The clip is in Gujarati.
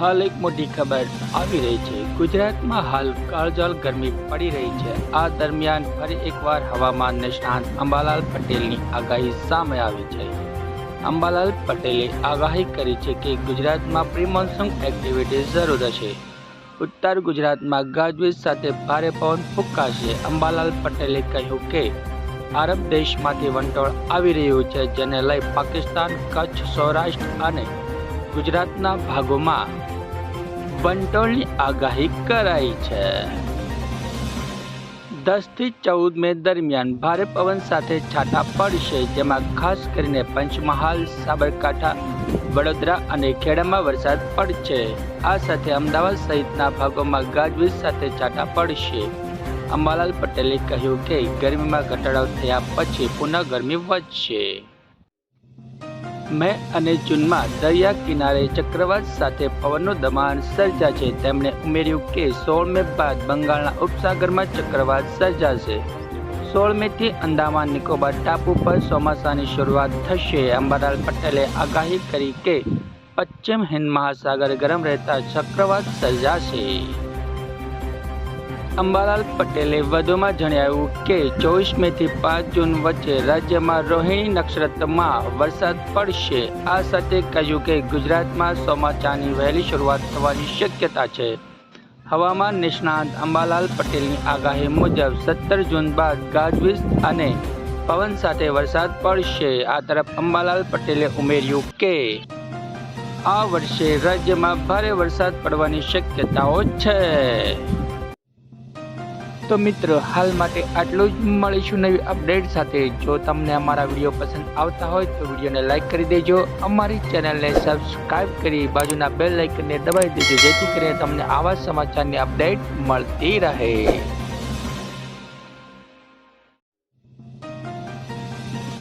હાલ એક મોટી ખબર આવી રહી છે. ગુજરાતમાં હાલ કાળજળ ગરમી પડી રહી છે. આ દરમિયાન ફરી એકવાર હવામાન નિષ્ણાંત અંબાલાલ પટેલની આગાહી સામે આવી છે. અંબાલાલ પટેલે આગાહી કરી છે કે ગુજરાતમાં પ્રી મોન્સૂન એક્ટિવિટી શરૂ થશે. ઉત્તર ગુજરાતમાં ગાજવીજ સાથે ભારે પવન ફૂંકાશે. અંબાલાલ પટેલે કહ્યું કે, આરબ દેશમાંથી વંટોળ આવી રહ્યું છે, જેને લઈ પાકિસ્તાન, કચ્છ, સૌરાષ્ટ્ર અને ગુજરાતના ભાગોમાં વંટોળની આગાહી કરાઈ છે. દસથી ચૌદ મે દરમિયાન ભારે પવન સાથે છાંટા પડશે, જેમાં ખાસ કરીને પંચમહાલ, સાબરકાંઠા, વડોદરા અને ખેડામાં વરસાદ પડશે. આ સાથે અમદાવાદ સહિતના ભાગોમાં ગાજવીજ સાથે છાંટા પડશે. અંબાલાલ પટેલે કહ્યું કે ગરમીમાં ઘટાડો થયા પછી પુનઃ ગરમી વધશે. મે અને જૂનમાં દરિયા કિનારે ચક્રવાત સાથે પવનનું દબાણ સર્જાશે તેમણે ઉમેર્યું કે સોળ મે બાદ બંગાળના ઉપસાગરમાં ચક્રવાત સર્જાશે. સોળ મેથી અંદામાન નિકોબાર ટાપુ પર ચોમાસાની શરૂઆત થશે. અંબાલાલ પટેલે આગાહી કરી કે પશ્ચિમ હિન્દ મહાસાગર ગરમ રહેતા ચક્રવાત સર્જાશે. અંબાલાલ પટેલે વધુમાં જણાવ્યું કે ચોવીસ મે થી પાંચ જૂન વચ્ચે રાજ્યમાં રોહિણી નક્ષત્રમાં વરસાદ પડશે. આ સાથે કહ્યું કે ગુજરાતમાં ચોમાસાની વહેલી શરૂઆત થવાની શક્યતા છે. હવામાન નિષ્ણાંત અંબાલાલ પટેલની આગાહી મુજબ સત્તર જૂન બાદ ગાજવીજ અને પવન સાથે વરસાદ પડશે. આ તરફ અંબાલાલ પટેલે ઉમેર્યું કે આ વર્ષે રાજ્યમાં ભારે વરસાદ પડવાની શક્યતાઓ છે. તો મિત્રો, હાલ માટે આટલું જ. મળીશું નવી અપડેટ સાથે. જો તમને અમારા વીડિયો પસંદ આવતા હોય તો વિડીયોને લાઇક કરી દેજો. અમારી ચેનલને સબસ્ક્રાઈબ કરી બાજુના બેલ લાઇકનને દબાવી દેજો, જેથી કરીને તમને આવા સમાચારની અપડેટ મળતી રહે.